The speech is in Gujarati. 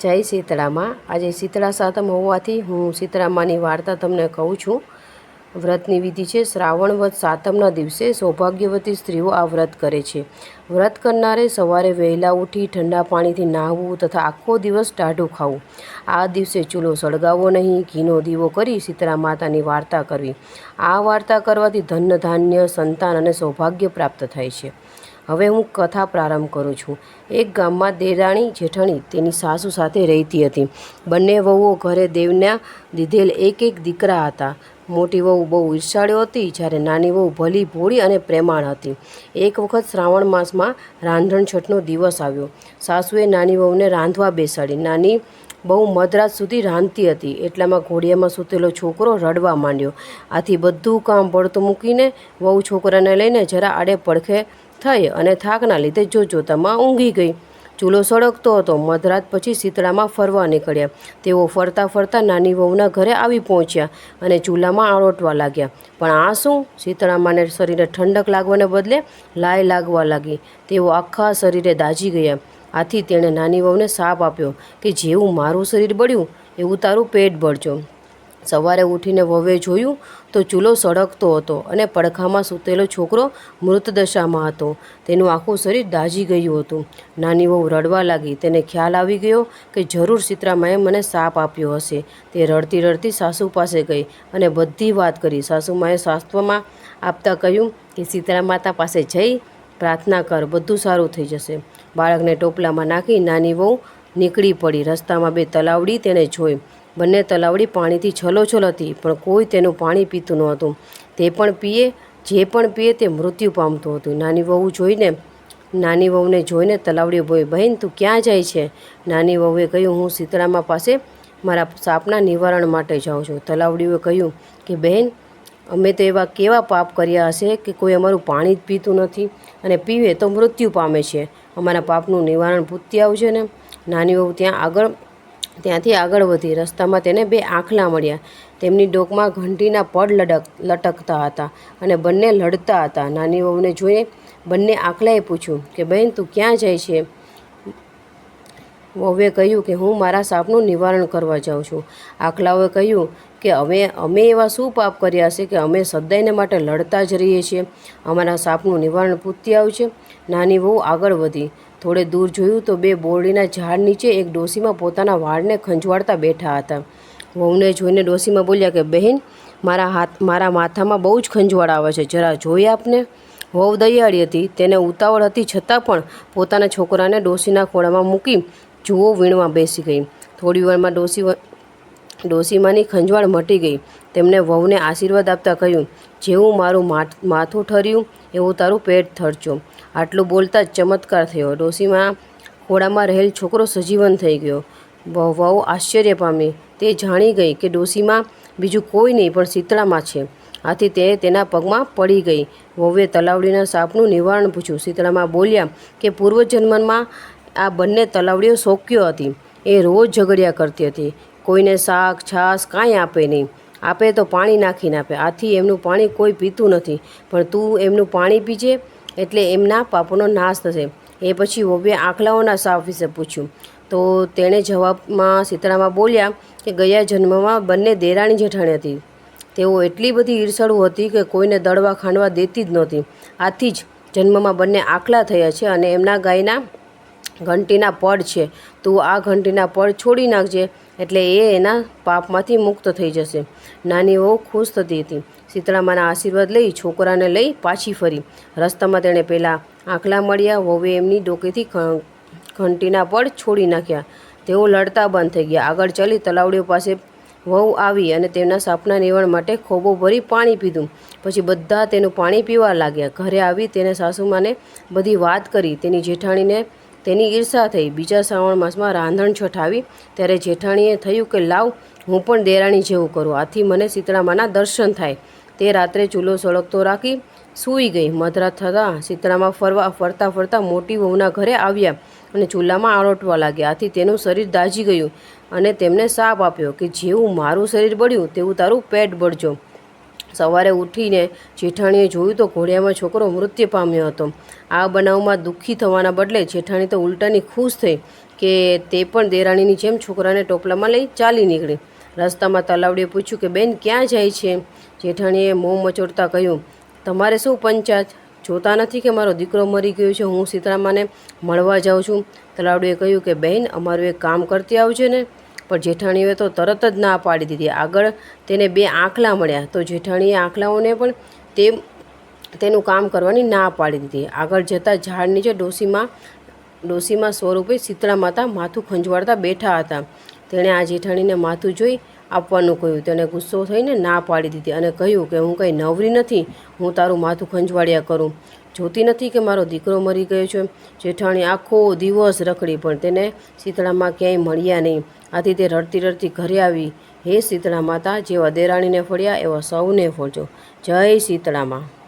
જય શીતળામાં. આજે શીતળા સાતમ હોવાથી હું શીતળામાની વાર્તા તમને કહું છું. વ્રતની વિધિ છે, શ્રાવણ વ્રત સાતમના દિવસે સૌભાગ્યવતી સ્ત્રીઓ આ વ્રત કરે છે. વ્રત કરનારે સવારે વહેલા ઉઠી ઠંડા પાણીથી નાહવું તથા આખો દિવસ ટાઢું ખાવું. આ દિવસે ચૂલો સળગાવવો નહીં, ઘીનો દીવો કરી શીતળા માતાની વાર્તા કરવી. આ વાર્તા કરવાથી ધન, ધાન્ય, સંતાન અને સૌભાગ્ય પ્રાપ્ત થાય છે. હવે હું કથા પ્રારંભ કરું છું. એક ગામમાં દેરાણી જેઠાણી તેની સાસુ સાથે રહેતી હતી. બંને વહુઓ ઘરે દેવના દીધેલ એક એક દીકરા હતા. મોટી વહુ બહુ ઈર્ષાળ્યો હતી, જ્યારે નાની વહુ ભલી ભોળી અને પ્રેમાળ હતી. એક વખત શ્રાવણ માસમાં રાંધણ છઠનો દિવસ આવ્યો. સાસુએ નાની વહુને રાંધવા બેસાડી. નાની બહુ મધરાત સુધી રાંધતી હતી. એટલામાં ઘોડિયામાં સૂતેલો છોકરો રડવા માંડ્યો. આથી બધું કામ પડતું મૂકીને વહુ છોકરાને લઈને જરા આડે પડખે થઈ અને થાકના લીધે જોતજોતામાં ઊંઘી ગઈ. ચૂલો સળગતો હતો. મધરાત પછી શીતળામાં ફરવા નીકળ્યા. તેઓ ફરતા ફરતા નાની વહુના ઘરે આવી પહોંચ્યા અને ચૂલામાં આળોટવા લાગ્યા. પણ આ શું? શીતળામાને શરીરે ઠંડક લાગવાને બદલે લાય લાગવા લાગી. તેઓ આખા શરીરે દાઝી ગયા. આથી તેણે નાની વહુને સાપ આપ્યો કે, જેવું મારું શરીર બળ્યું, એવું તારું પેટ બળજો. સવારે ઉઠીને વહુએ જોયું તો ચૂલો સળગતો હતો અને પડખામાં સૂતેલો છોકરો મૃતદશામાં હતો. તેનું આખું શરીર દાઝી ગયું હતું. નાની વહુ રડવા લાગી. તેને ખ્યાલ આવી ગયો કે જરૂર સીતરામાએ મને સાપ આપ્યો હશે. તે રડતી રડતી સાસુ પાસે ગઈ અને બધી વાત કરી. સાસુમાએ શાસ્ત્રમાં આપતા કહ્યું કે, સીતરા માતા પાસે જઈ, પ્રાર્થના કર, બધું સારું થઈ જશે. બાળકને ટોપલામાં નાખી નાની વહુ નીકળી પડી. રસ્તામાં બે તલાવડી તેને જોઈ. બંને તલાવડી પાણીથી છલોછલ હતી, પણ કોઈ તેનું પાણી પીતું નહોતું. તે પણ પીએ, જે પણ પીએ તે મૃત્યુ પામતું હતું. નાની વહુ જોઈને, નાની વહુને જોઈને તલાવડી બોઈ બહેન, તું ક્યાં જાય છે? નાની વહુએ કહ્યું, હું શીતળામાં પાસે મારા સાપના નિવારણ માટે જાઉં છું. તલાવડીઓએ કહ્યું કે, બહેન, અમે તો એવા કેવા પાપ કર્યા હશે કે કોઈ અમારું પાણી જ પીતું નથી અને પીવે તો મૃત્યુ પામે છે. અમારા પાપનું નિવારણ પૂરતી આવશે ને. નાની વહુ ત્યાં આગળ ત્યાંથી આગળ વધી રસ્તામાં તેને બે આંખલા મળ્યા. તેમની ડોકમાં ઘંટીના પડ લડક, લટકતા હતા અને બંને લડતા હતા. નાની વહુને જોઈને બંને આંખલાએ પૂછ્યું કે, બહેન, તું ક્યાં જાય છે? વહુએ કહ્યું કે, હું મારા સાપનું નિવારણ કરવા જાઉં છું. આખલાઓએ કહ્યું કે, અમે અમે એવા શું પાપ કર્યા છે કે અમે સદાયને માટે લડતા જ રહીએ છીએ? અમારા સાપનું નિવારણ પૂછતી આવશે. નાની વહુ આગળ વધી થોડે દૂર જોયું તો બે બોરડીના ઝાડ નીચે એક ડોસીમાં પોતાના વાળને ખંજવાળતા બેઠા હતા. વહુને જોઈને ડોસીમાં બોલ્યા કે, બહેન, મારા હાથ, મારા માથામાં બહુ જ ખંજવાળ આવે છે. જરા જોઈ આપને. વહુ દયાળી હતી. તેને ઉતાવળ હતી છતાં પણ પોતાના છોકરાને ડોસીના ખોળામાં મૂકી જુઓ વીણવા બેસી ગઈ. થોડી વારમાં ડોસી ડોસીમાની ખંજવાળ મટી ગઈ. તેમણે વહુને આશીર્વાદ આપતા કહ્યું જેવું મારું માથું ઠર્યું એવું તારું પેટ ઠરચો. આટલું બોલતા જ ચમત્કાર થયો. ડોસીમાં ખોળામાં રહેલ છોકરો સજીવન થઈ ગયો. વહુ આશ્ચર્ય પામી. તે જાણી ગઈ કે ડોસીમાં બીજું કોઈ નહીં, પણ શીતળામાં છે. આથી તે તેના પગમાં પડી ગઈ. વહુએ તલાવડીના સાપનું નિવારણ પૂછ્યું. શીતળામાં બોલ્યા કે, પૂર્વજન્મમાં આ બંને તલાવડીઓ શોક્યો હતી. એ રોજ ઝઘડ્યા કરતી હતી. કોઈને શાક, છાશ કાંઈ આપે નહીં. આપે તો પાણી નાખીને આપે. આથી એમનું પાણી કોઈ પીતું નથી. પણ તું એમનું પાણી પીજે એટલે એમના પાપોનો નાશ થશે. એ પછી વહુએ આંખલાઓના સાપ વિશે પૂછ્યું. તો તેણે જવાબમાં સીતળામાં બોલ્યા કે ગયા જન્મમાં બંને દેરાણી જેઠાણી હતી. તેઓ એટલી બધી ઈર્ષળુ હતી કે કોઈને દળવા ખાંડવા દેતી જ નહોતી. આથી જ જન્મમાં બંને આખલા થયા છે અને એમના ગાયના ઘંટીના પડ છે. તું આ ઘંટીના પડ છોડી નાખજે. એટલે એ એના પાપમાંથી મુક્ત થઈ જશે. નાની વહુ ખુશ થતી હતી. શીતળામાના આશીર્વાદ લઈ છોકરાને લઈ પાછી ફરી. રસ્તામાં તેણે પહેલાં આંખલા મળ્યા, વહુએ એમની ડોકેથી ઘંટીના પડ છોડી નાખ્યા. તેઓ લડતા બંધ થઈ ગયા. આગળ ચાલી તલાવડીઓ પાસે વહુ આવી અને તેમના સાપના નિવારણ માટે ખોબો ભરી પાણી પીધું. પછી બધા તેનું પાણી પીવા લાગ્યા. ઘરે આવી તેને સાસુમાને બધી વાત કરી. તેની જેઠાણીને તેની ઈર્ષા થઈ. બીજા શ્રાવણ માસમાં રાંધણ છઠ આવી ત્યારે જેઠાણીએ થયું કે, લાવ, હું પણ દેરાણી જેવું કરું. આથી મને શીતળામાના દર્શન થાય. તે રાત્રે ચૂલો સળગતો રાખી સૂઈ ગઈ. મધરાત થતાં શીતળામાં ફરવા ફરતા ફરતા મોટી વહુના ઘરે આવ્યા અને ચૂલામાં આળોટવા લાગ્યા. આથી તેનું શરીર દાઝી ગયું અને તેમને સાપ આપ્યો કે, જેવું મારું શરીર બળ્યું, તેવું તારું પેટ બળજો. સવારે ઉઠીને જેઠાણીએ જોયું તો ઘોડિયામાં છોકરો મૃત્યુ પામ્યો હતો. આ બનાવમાં દુઃખી થવાના બદલે જેઠાણી તો ઉલટાની ખુશ થઈ કે તે પણ દેરાણીની જેમ છોકરાને ટોપલામાં લઈ ચાલી નીકળી. રસ્તામાં તલાવડીએ પૂછ્યું કે, બેન, ક્યાં જાય છે? જેઠાણીએ મોં મચોડતા કહ્યું, તમારે શું પંચાયત? જોતા નથી કે મારો દીકરો મરી ગયો છે? હું સીતરામાને મળવા જાઉં છું. તલાવડીએ કહ્યું કે બહેન અમારું એક કામ કરતી આવજે ને. પણ જેઠાણીએ તો તરત જ ના પાડી દીધી. આગળ તેને બે આંખલા મળ્યા. તો જેઠાણીએ આંખલાઓને પણ તે તેનું કામ કરવાની ના પાડી દીધી. આગળ જતાં ઝાડ નીચે ડોસીમાં ડોસીમાં સ્વરૂપે શીતળા માતા માથું ખંજવાળતા બેઠા હતા. તેણે આ જેઠાણીને માથું જોઈ આપવાનું કહ્યું. તેને ગુસ્સો થઈને ના પાડી દીધી અને કહ્યું કે હું કંઈ નવરી નથી. હું તારું માથું ખંજવાળ્યા કરું. જોતી નથી કે મારો દીકરો મરી ગયો છે. જેઠાણી આખો દિવસ રખડી, પણ તેને શીતળામાં ક્યાંય મળ્યા નહીં. આથી તે રડતી રડતી ઘરે આવી. હે શીતળા માતા, જેવા દેરાણીને ફળ્યા એવા સૌને ફળજો જય શીતળામાં.